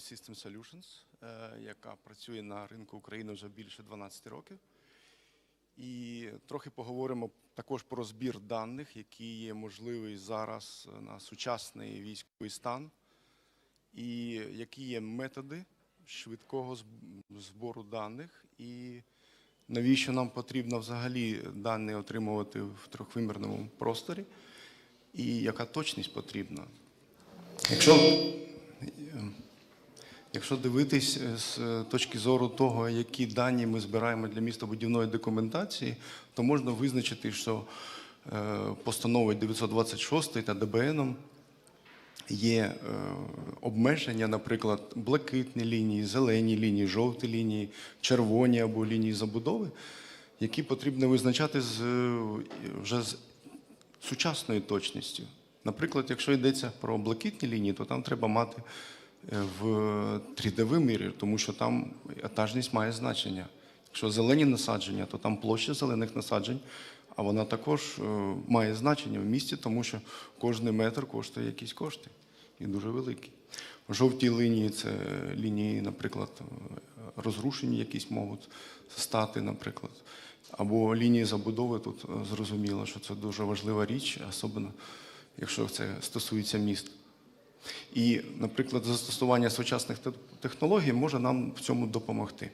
System Solutions, е, яка працює на ринку України вже більше 12 років. І трохи поговоримо також про збір даних, який є можливий зараз на сучасний військовий стан, і які є методи швидкого збору даних, і навіщо нам потрібно взагалі дані отримувати в трьохвимірному просторі, і яка точність потрібна. Якщо, е, якщо дивитись е, з е, точки зору того, які дані ми збираємо для містобудівної документації, то можна визначити, що е, постановою 926 та ДБНом є обмеження, наприклад, блакитні лінії, зелені лінії, жовті лінії, червоні або лінії забудови, які потрібно визначати з, вже з сучасною точністю. Наприклад, якщо йдеться про блакитні лінії, то там треба мати в 3D-вимірі, тому що там етажність має значення. Якщо зелені насадження, то там площа зелених насаджень, а вона також е, має значення в місті, тому що кожний метр коштує якісь кошти і дуже великі. Жовті лінії це лінії, наприклад, е, розрушені якісь можуть стати, наприклад. Або лінії забудови тут е, зрозуміло, що це дуже важлива річ, особливо якщо це стосується міст. І, наприклад, застосування сучасних технологій може нам в цьому допомогти.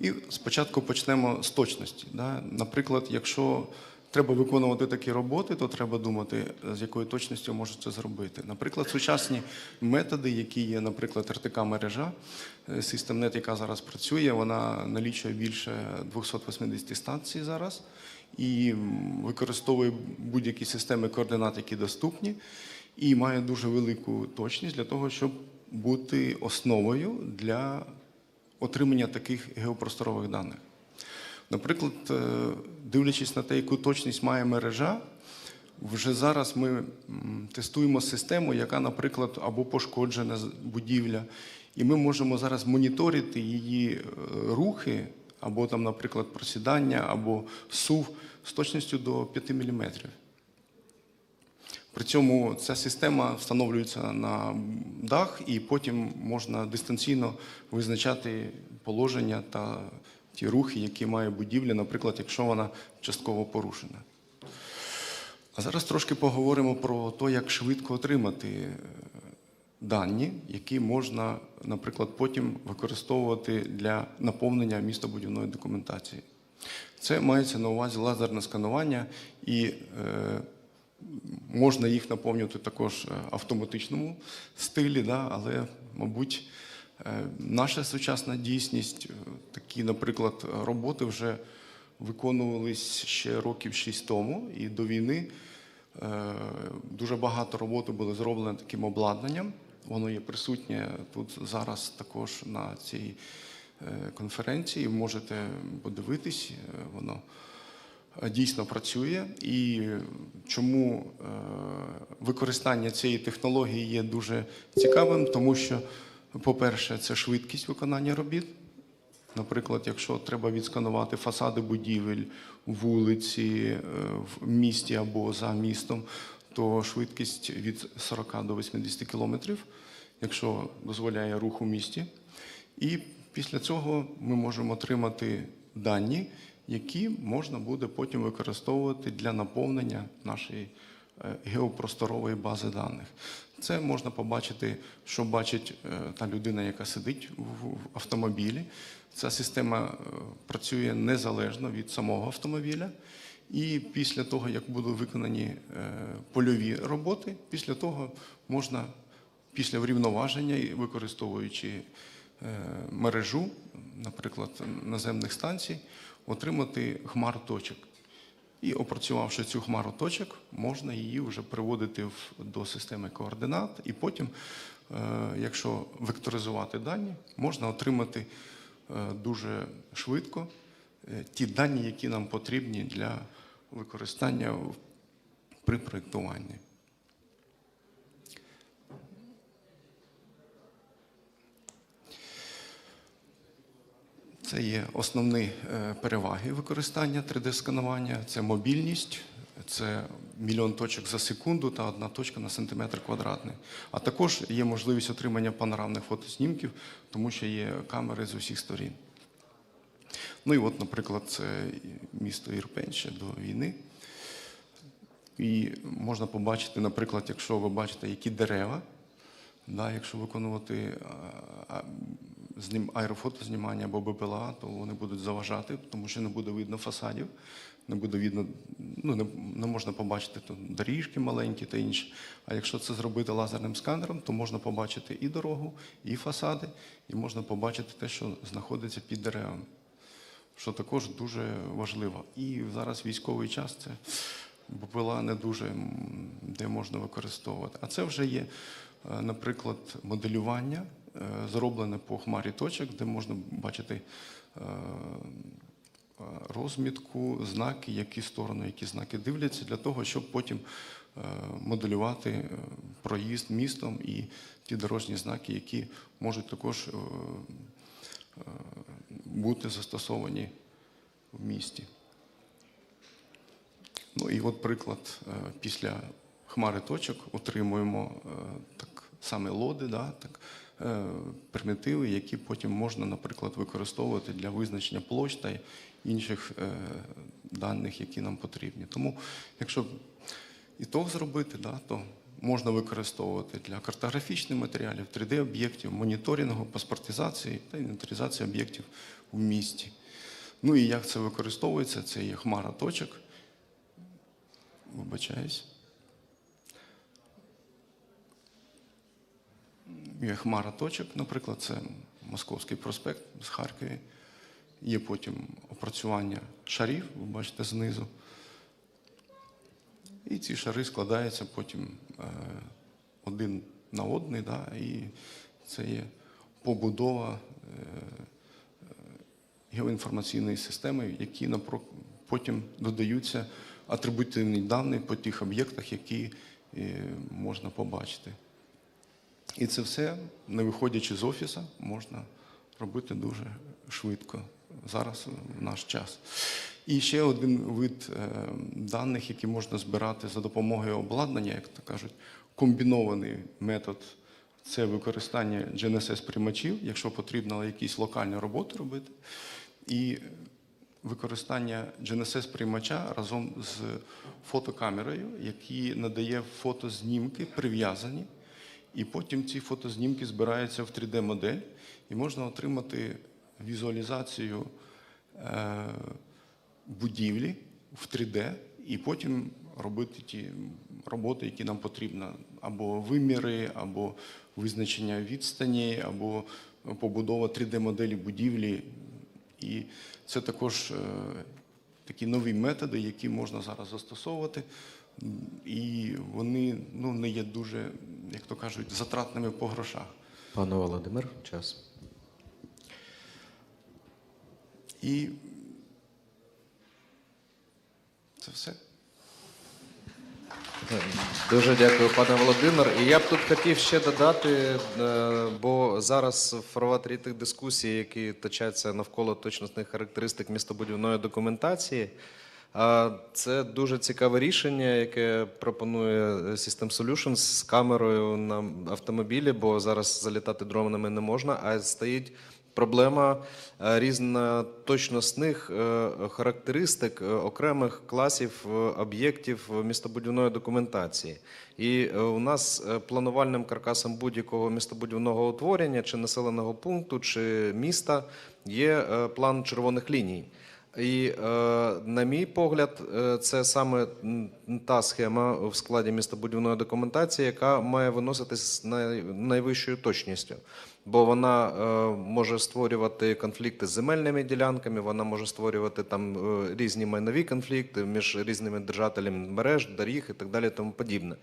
І спочатку почнемо з точності. Да? Наприклад, якщо треба виконувати такі роботи, то треба думати, з якою точністю може це зробити. Наприклад, сучасні методи, які є, наприклад, РТК-мережа, е, Systemnet, яка зараз працює, вона налічує більше 280 станцій зараз і використовує будь-які системи координат, які доступні, і має дуже велику точність для того, щоб бути основою для отримання таких геопросторових даних. Наприклад, е, дивлячись на те, яку точність має мережа, вже зараз ми тестуємо систему, яка, наприклад, або пошкоджена будівля, і ми можемо зараз моніторити її е, рухи, або там, наприклад, просідання, або сув з точністю до 5 мм. При цьому ця система встановлюється на дах, і потім можна дистанційно визначати положення та ті рухи, які має будівля, наприклад, якщо вона частково порушена. А зараз трошки поговоримо про те, як швидко отримати е, дані, які можна, наприклад, потім використовувати для наповнення містобудівної документації. Це мається на увазі лазерне сканування і е, можна їх наповнювати також е, автоматичному стилі, да, але, мабуть, е, наша сучасна дійсність, е, такі, наприклад, роботи вже виконувались ще років шість тому, і до війни дуже багато роботи було зроблено таким обладнанням. Воно є присутнє тут зараз також на цій конференції. Можете подивитись, воно дійсно працює. І чому е, використання цієї технології є дуже цікавим, тому що, по-перше, це швидкість виконання робіт. Наприклад, якщо треба відсканувати фасади будівель, вулиці е, в місті або за містом, то швидкість від 40 до 80 кілометрів, якщо дозволяє рух у місті. І після цього ми можемо отримати дані, які можна буде потім використовувати для наповнення нашої е, геопросторової бази даних. Це можна побачити, що бачить е, та людина, яка сидить в автомобілі. Ця система е, працює незалежно від самого автомобіля. І після того, як будуть виконані польові роботи, після того можна після врівноваження, і використовуючи мережу, наприклад, наземних станцій, отримати хмару точок. І опрацювавши цю хмару точок, можна її вже приводити до системи координат, і потім, е, якщо векторизувати дані, можна отримати е, дуже швидко е, ті дані, які нам потрібні для використання при проєктуванні. Це є основні е, переваги використання 3D-сканування, це мобільність, це мільйон точок за секунду та одна точка на сантиметр квадратний. А також є можливість отримання панорамних фотоснімків, тому що є камери з усіх сторін. Ну і от, наприклад, це місто Ірпень ще до війни. І можна побачити, наприклад, якщо ви бачите, які дерева, да, якщо виконувати знім, аерофотознімання або БПЛА, то вони будуть заважати, тому що не буде видно фасадів, не буде видно, ну, не, не можна побачити тут доріжки маленькі та інші. А якщо це зробити лазерним сканером, то можна побачити і дорогу, і фасади, і можна побачити те, що знаходиться під деревами що також дуже важливо. І зараз військовий час це БПЛА не дуже де можна використовувати. А це вже є, е, наприклад, моделювання, зроблене по хмарі точок, де можна бачити е, е, розмітку, знаки, які сторони, які знаки дивляться, для того, щоб потім е, моделювати е, проїзд містом і ті дорожні знаки, які можуть також е, е, бути застосовані в місті. Ну і от приклад, е, після хмари точок отримуємо е, так саме лоди, да, так, е, примітиви, які потім можна, наприклад, використовувати для визначення площ та інших е, даних, які нам потрібні. Тому, якщо і то зробити, да, то можна використовувати для картографічних матеріалів, 3D-об'єктів, моніторингу, паспортизації та інвентаризації об'єктів у місті. Ну і як це використовується? Це є хмара точок. Вибачаюсь. Є хмара точок, наприклад, це Московський проспект з Харкові. Є потім опрацювання шарів, ви бачите знизу. І ці шари складаються потім е, один на один, да, і це є побудова е, геоінформаційної системи, які потім додаються атрибутивні дані по тих об'єктах, які е, можна побачити. І це все, не виходячи з офісу, можна робити дуже швидко зараз в наш час. І ще один вид е, даних, які можна збирати за допомогою обладнання, як то кажуть, комбінований метод це використання GNSS-приймачів, якщо потрібно якісь локальні роботи робити, і використання GNSS-приймача разом з фотокамерою, який надає фотознімки прив'язані. І потім ці фотознімки збираються в 3D-модель, і можна отримати візуалізацію е, будівлі в 3D, і потім робити ті роботи, які нам потрібно, або виміри, або визначення відстані, або побудова 3D-моделі будівлі. І це також е, такі нові методи, які можна зараз застосовувати. І вони ну, не є дуже, як то кажуть, затратними по грошах. Пане Володимир, час. І це все. Дуже дякую, пане Володимир. І я б тут хотів ще додати, е, бо зараз в фарватері тих дискусій, які точаться навколо точностних характеристик містобудівної документації, це дуже цікаве рішення, яке пропонує System Solutions з камерою на автомобілі, бо зараз залітати дронами не можна, а стоїть проблема е, різноточностних е, характеристик е, окремих класів е, об'єктів містобудівної документації. І е, у нас е, планувальним каркасом будь-якого містобудівного утворення, чи населеного пункту, чи міста є е, план червоних ліній. І, е, на мій погляд, е, це саме та схема в складі містобудівної документації, яка має виноситись з найвищою точністю. Бо вона е, може створювати конфлікти з земельними ділянками, вона може створювати там різні майнові конфлікти між різними держателями мереж, доріг і так далі, тому подібне.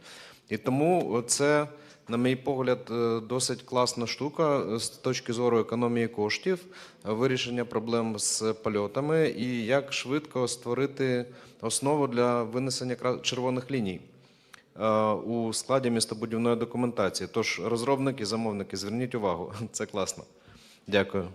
І тому це, на мій погляд, е, досить класна штука е, з точки зору економії коштів, е, вирішення проблем з польотами і як швидко створити основу для винесення червоних ліній у складі містобудівної документації. Тож розробники, замовники, зверніть увагу, це класно. Дякую.